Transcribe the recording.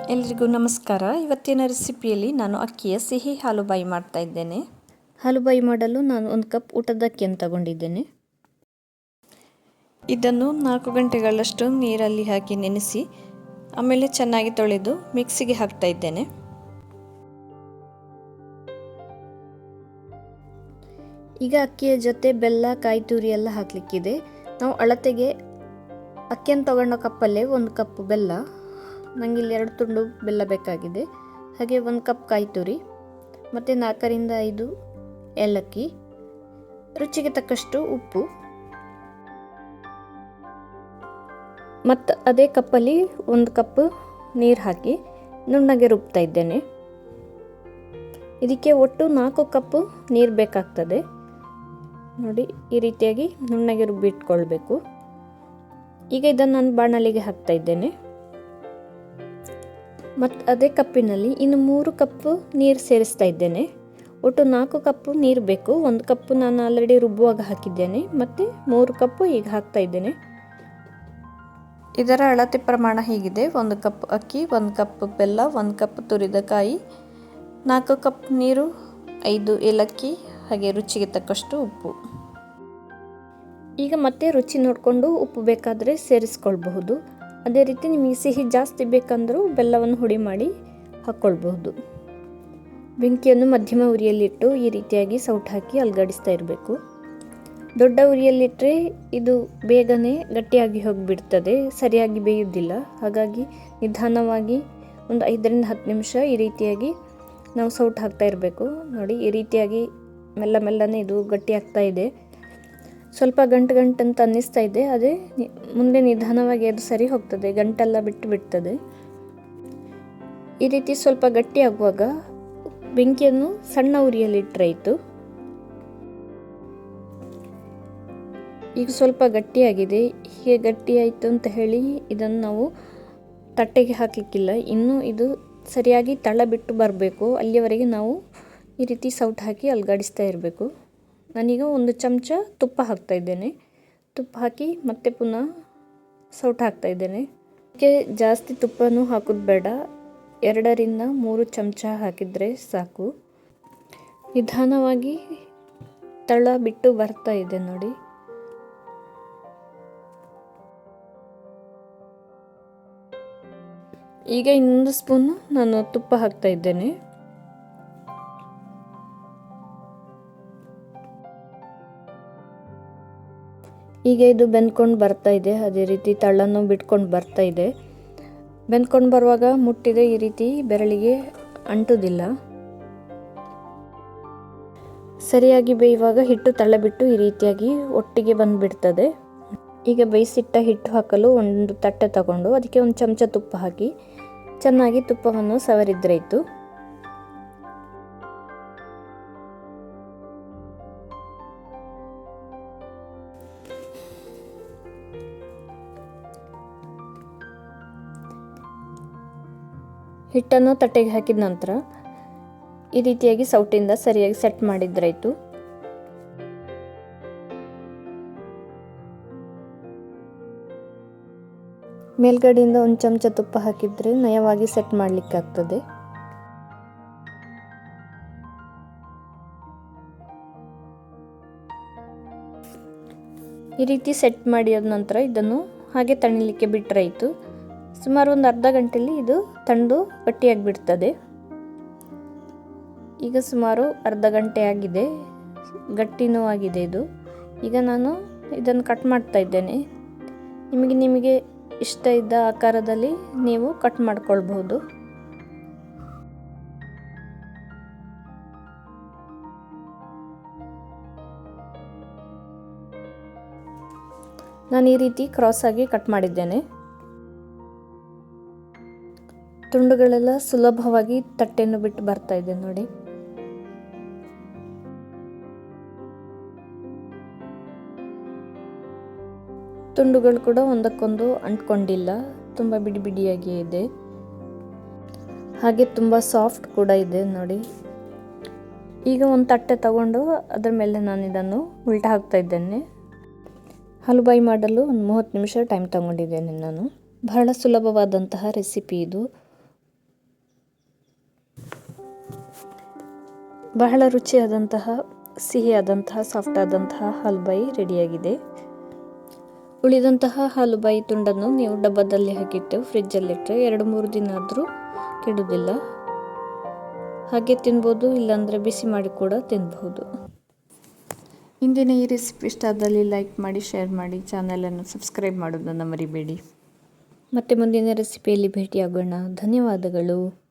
ಎಲ್ರಿಗೂ ನಮಸ್ಕಾರ. ಇವತ್ತಿನ ರೆಸಿಪಿಯಲ್ಲಿ ನಾನು ಅಕ್ಕಿಯ ಸಿಹಿ ಹಾಲುಬಾಯಿ ಮಾಡ್ತಾ ಇದ್ದೇನೆ. ಹಾಲುಬಾಯಿ ಮಾಡಲು ನಾನು ಒಂದು ಕಪ್ ಊಟದ ಅಕ್ಕಿಯನ್ನು ತಗೊಂಡಿದ್ದೇನೆ. ಇದನ್ನು ನಾಲ್ಕು ಗಂಟೆಗಳಷ್ಟು ನೀರಲ್ಲಿ ಹಾಕಿ ನೆನೆಸಿ ಆಮೇಲೆ ಚೆನ್ನಾಗಿ ತೊಳೆದು ಮಿಕ್ಸಿಗೆ ಹಾಕ್ತಾ ಇದ್ದೇನೆ. ಈಗ ಅಕ್ಕಿಯ ಜೊತೆ ಬೆಲ್ಲ ಕಾಯಿ ತುರಿ ಎಲ್ಲ ಹಾಕಲಿಕ್ಕಿದೆ. ನಾವು ಅಳತೆಗೆ ಅಕ್ಕಿಯನ್ನು ತಗೊಂಡ ಕಪ್ಪಲ್ಲೇ ಒಂದು ಕಪ್ ಬೆಲ್ಲ. ನನಗೆ ಇಲ್ಲಿ ಎರಡು ತುಂಡು ಬೆಲ್ಲ ಬೇಕಾಗಿದೆ. ಹಾಗೆ ಒಂದು ಕಪ್ ಕಾಯಿ ತುರಿ, ಮತ್ತು ನಾಲ್ಕರಿಂದ ಐದು ಏಲಕ್ಕಿ, ರುಚಿಗೆ ತಕ್ಕಷ್ಟು ಉಪ್ಪು. ಮತ್ತು ಅದೇ ಕಪ್ಪಲ್ಲಿ ಒಂದು ಕಪ್ ನೀರು ಹಾಕಿ ನುಣ್ಣಗೆ ರುಬ್ತಾ ಇದ್ದೇನೆ. ಇದಕ್ಕೆ ಒಟ್ಟು ನಾಲ್ಕು ಕಪ್ಪು ನೀರು ಬೇಕಾಗ್ತದೆ. ನೋಡಿ, ಈ ರೀತಿಯಾಗಿ ನುಣ್ಣಗೆ ರುಬ್ಬಿಟ್ಕೊಳ್ಬೇಕು. ಈಗ ಇದನ್ನು ನಾನು ಬಾಣಲಿಗೆ ಹಾಕ್ತಾ ಇದ್ದೇನೆ. ಮತ್ತು ಅದೇ ಕಪ್ಪಿನಲ್ಲಿ ಇನ್ನು ಮೂರು ಕಪ್ಪು ನೀರು ಸೇರಿಸ್ತಾ ಇದ್ದೇನೆ. ಒಟ್ಟು ನಾಲ್ಕು ಕಪ್ಪು ನೀರು ಬೇಕು. ಒಂದು ಕಪ್ಪು ನಾನು ಆಲ್ರೆಡಿ ರುಬ್ಬುವಾಗ ಹಾಕಿದ್ದೇನೆ. ಮತ್ತು ಮೂರು ಕಪ್ಪು ಈಗ ಹಾಕ್ತಾ ಇದ್ದೇನೆ. ಇದರ ಅಳತೆ ಪ್ರಮಾಣ ಹೀಗಿದೆ. ಒಂದು ಕಪ್ ಅಕ್ಕಿ ಒಂದು ಕಪ್ ಬೆಲ್ಲ ಒಂದು ಕಪ್ ತುರಿದ ಕಾಯಿ ನಾಲ್ಕು ಕಪ್ ನೀರು ಐದು ಏಲಕ್ಕಿ ಹಾಗೆ ರುಚಿಗೆ ತಕ್ಕಷ್ಟು ಉಪ್ಪು. ಈಗ ಮತ್ತೆ ರುಚಿ ನೋಡಿಕೊಂಡು ಉಪ್ಪು ಬೇಕಾದರೆ ಸೇರಿಸ್ಕೊಳ್ಬಹುದು. ಅದೇ ರೀತಿ ನಿಮಗೆ ಸಿಹಿ ಜಾಸ್ತಿ ಬೇಕಂದರೂ ಬೆಲ್ಲವನ್ನು ಹುಡಿ ಮಾಡಿ ಹಾಕ್ಕೊಳ್ಬಹುದು. ಬೆಂಕಿಯನ್ನು ಮಧ್ಯಮ ಉರಿಯಲ್ಲಿಟ್ಟು ಈ ರೀತಿಯಾಗಿ ಸೌಟ್ ಹಾಕಿ ಅಲ್ಗಾಡಿಸ್ತಾ ಇರಬೇಕು. ದೊಡ್ಡ ಉರಿಯಲ್ಲಿಟ್ಟರೆ ಇದು ಬೇಗನೆ ಗಟ್ಟಿಯಾಗಿ ಹೋಗಿಬಿಡ್ತದೆ, ಸರಿಯಾಗಿ ಬೇಯುವುದಿಲ್ಲ. ಹಾಗಾಗಿ ನಿಧಾನವಾಗಿ ಒಂದು ಐದರಿಂದ ಹತ್ತು ನಿಮಿಷ ಈ ರೀತಿಯಾಗಿ ನಾವು ಸೌಟ್ ಹಾಕ್ತಾ ಇರಬೇಕು. ನೋಡಿ, ಈ ರೀತಿಯಾಗಿ ಮೆಲ್ಲ ಮೆಲ್ಲನೆ ಇದು ಗಟ್ಟಿ ಆಗ್ತಾ ಇದೆ. ಸ್ವಲ್ಪ ಗಂಟು ಗಂಟು ಅಂತ ಅನ್ನಿಸ್ತಾ ಇದೆ, ಅದೇ ಮುಂದೆ ನಿಧಾನವಾಗಿ ಅದು ಸರಿ ಹೋಗ್ತದೆ, ಗಂಟೆಲ್ಲ ಬಿಟ್ಟು ಬಿಡ್ತದೆ. ಈ ರೀತಿ ಸ್ವಲ್ಪ ಗಟ್ಟಿ ಆಗುವಾಗ ಬೆಂಕಿಯನ್ನು ಸಣ್ಣ ಉರಿಯಲ್ಲಿ ಇಟ್ಟರಾಯಿತು ಈಗ ಸ್ವಲ್ಪ ಗಟ್ಟಿಯಾಗಿದೆ, ಹೀಗೆ ಗಟ್ಟಿಯಾಯಿತು ಅಂತ ಹೇಳಿ ಇದನ್ನು ನಾವು ತಟ್ಟೆಗೆ ಹಾಕಲಿಕ್ಕಿಲ್ಲ, ಇನ್ನೂ ಇದು ಸರಿಯಾಗಿ ತಳ ಬಿಟ್ಟು ಬರಬೇಕು ಅಲ್ಲಿಯವರೆಗೆ ನಾವು ಈ ರೀತಿ ಸೌಟ್ ಹಾಕಿ ಅಲ್ಗಾಡಿಸ್ತಾ ಇರಬೇಕು. ನಾನೀಗ ಒಂದು ಚಮಚ ತುಪ್ಪ ಹಾಕ್ತಾ ಇದ್ದೇನೆ. ತುಪ್ಪ ಹಾಕಿ ಮತ್ತೆ ಪುನಃ ಸೌಟ್ ಹಾಕ್ತಾ ಇದ್ದೇನೆ. ಅದಕ್ಕೆ ಜಾಸ್ತಿ ತುಪ್ಪನೂ ಹಾಕೋದು ಬೇಡ. ಎರಡರಿಂದ ಮೂರು ಚಮಚ ಹಾಕಿದರೆ ಸಾಕು. ನಿಧಾನವಾಗಿ ತಳ ಬಿಟ್ಟು ಬರ್ತಾ ಇದೆ ನೋಡಿ. ಈಗ ಇನ್ನೊಂದು ಸ್ಪೂನು ನಾನು ತುಪ್ಪ ಹಾಕ್ತಾ ಇದ್ದೇನೆ. ಈಗ ಇದು ಬೆಂದ್ಕೊಂಡು ಬರ್ತಾ ಇದೆ. ಅದೇ ರೀತಿ ತಳ್ಳನ್ನು ಬಿಟ್ಕೊಂಡು ಬರ್ತಾ ಇದೆ. ಬೆಂದ್ಕೊಂಡು ಬರುವಾಗ ಮುಟ್ಟಿದೆ ಈ ರೀತಿ ಬೆರಳಿಗೆ ಅಂಟುವುದಿಲ್ಲ ಸರಿಯಾಗಿ ಬೇಯುವಾಗ ಹಿಟ್ಟು ತಳ್ಳಬಿಟ್ಟು ಈ ರೀತಿಯಾಗಿ ಒಟ್ಟಿಗೆ ಬಂದುಬಿಡ್ತದೆ. ಈಗ ಬೇಯಿಸಿಟ್ಟ ಹಿಟ್ಟು ಹಾಕಲು ಒಂದು ತಟ್ಟೆ ತಗೊಂಡು ಅದಕ್ಕೆ ಒಂದು ಚಮಚ ತುಪ್ಪ ಹಾಕಿ ಚೆನ್ನಾಗಿ ತುಪ್ಪವನ್ನು ಸವರಿದ್ರಾಯಿತು ಹಿಟ್ಟನ್ನು ತಟ್ಟೆಗೆ ಹಾಕಿದ ನಂತರ ಈ ರೀತಿಯಾಗಿ ಸೌಟಿಂದ ಸರಿಯಾಗಿ ಸೆಟ್ ಮಾಡಿದ್ರಾಯಿತು. ಮೇಲ್ಗಡೆಯಿಂದ ಒಂದು ಚಮಚ ತುಪ್ಪ ಹಾಕಿದರೆ ನಯವಾಗಿ ಸೆಟ್ ಮಾಡಲಿಕ್ಕಾಗ್ತದೆ. ಈ ರೀತಿ ಸೆಟ್ ಮಾಡಿದ ನಂತರ ಇದನ್ನು ಹಾಗೆ ತಣಿಲಿಕ್ಕೆ ಬಿಟ್ಟರಾಯಿತು ಸುಮಾರು ಒಂದು ಅರ್ಧ ಗಂಟೆಯಲ್ಲಿ ಇದು ತಂಡು ಗಟ್ಟಿಯಾಗಿ ಬಿಡ್ತದೆ ಈಗ ಸುಮಾರು ಅರ್ಧ ಗಂಟೆ ಆಗಿದೆ. ಗಟ್ಟಿನೂ ಆಗಿದೆ ಇದು. ಈಗ ನಾನು ಇದನ್ನು ಕಟ್ ಮಾಡ್ತಾ ಇದ್ದೇನೆ. ನಿಮಗೆ ನಿಮಗೆ ಇಷ್ಟ ಇದ್ದ ಆಕಾರದಲ್ಲಿ ನೀವು ಕಟ್ ಮಾಡ್ಕೊಳ್ಬಹುದು. ನಾನು ಈ ರೀತಿ ಕ್ರಾಸ್ ಆಗಿ ಕಟ್ ಮಾಡಿದ್ದೇನೆ. ತುಂಡುಗಳೆಲ್ಲ ಸುಲಭವಾಗಿ ತಟ್ಟೆಯನ್ನು ಬಿಟ್ಟು ಬರ್ತಾ ಇದೆ ನೋಡಿ. ತುಂಡುಗಳು ಕೂಡ ಒಂದಕ್ಕೊಂದು ಅಂಟ್ಕೊಂಡಿಲ್ಲ, ತುಂಬ ಬಿಡಿ ಬಿಡಿಯಾಗಿ ಇದೆ. ಹಾಗೆ ತುಂಬ ಸಾಫ್ಟ್ ಕೂಡ ಇದೆ ನೋಡಿ. ಈಗ ಒಂದು ತಟ್ಟೆ ತಗೊಂಡು ಅದರ ಮೇಲೆ ನಾನು ಇದನ್ನು ಉಲ್ಟಾ ಹಾಕ್ತಾ ಇದ್ದೇನೆ. ಹಲುಬಾಯಿ ಮಾಡಲು ಒಂದು ಮೂವತ್ತು ನಿಮಿಷ ಟೈಮ್ ತಗೊಂಡಿದ್ದೇನೆ ನಾನು. ಬಹಳ ಸುಲಭವಾದಂತಹ ರೆಸಿಪಿ ಇದು. ಬಹಳ ರುಚಿಯಾದಂತಹ ಸಿಹಿಯಾದಂತಹ ಸಾಫ್ಟ್ ಆದಂತಹ ಹಲ್ಬಾಯಿ ರೆಡಿಯಾಗಿದೆ. ಉಳಿದಂತಹ ಹಾಲುಬಾಯಿ ತುಂಡನ್ನು ನೀವು ಡಬ್ಬದಲ್ಲಿ ಹಾಕಿಟ್ಟು ಫ್ರಿಜ್ಜಲ್ಲಿಟ್ಟರೆ ಎರಡು ಮೂರು ದಿನ ಆದರೂ ಕೆಡುವುದಿಲ್ಲ. ಹಾಗೆ ತಿನ್ಬೋದು ಇಲ್ಲಾಂದರೆ ಬಿಸಿ ಮಾಡಿ ಕೂಡ ತಿನ್ನಬಹುದು ಇಂದಿನ ಈ ರೆಸಿಪಿ ಇಷ್ಟ ಆದಲ್ಲಿ ಲೈಕ್ ಮಾಡಿ ಶೇರ್ ಮಾಡಿ ಚಾನಲನ್ನು ಸಬ್ಸ್ಕ್ರೈಬ್ ಮಾಡೋದನ್ನು ಮರಿಬೇಡಿ. ಮತ್ತೆ ಮುಂದಿನ ರೆಸಿಪಿಯಲ್ಲಿ ಭೇಟಿಯಾಗೋಣ. ಧನ್ಯವಾದಗಳು.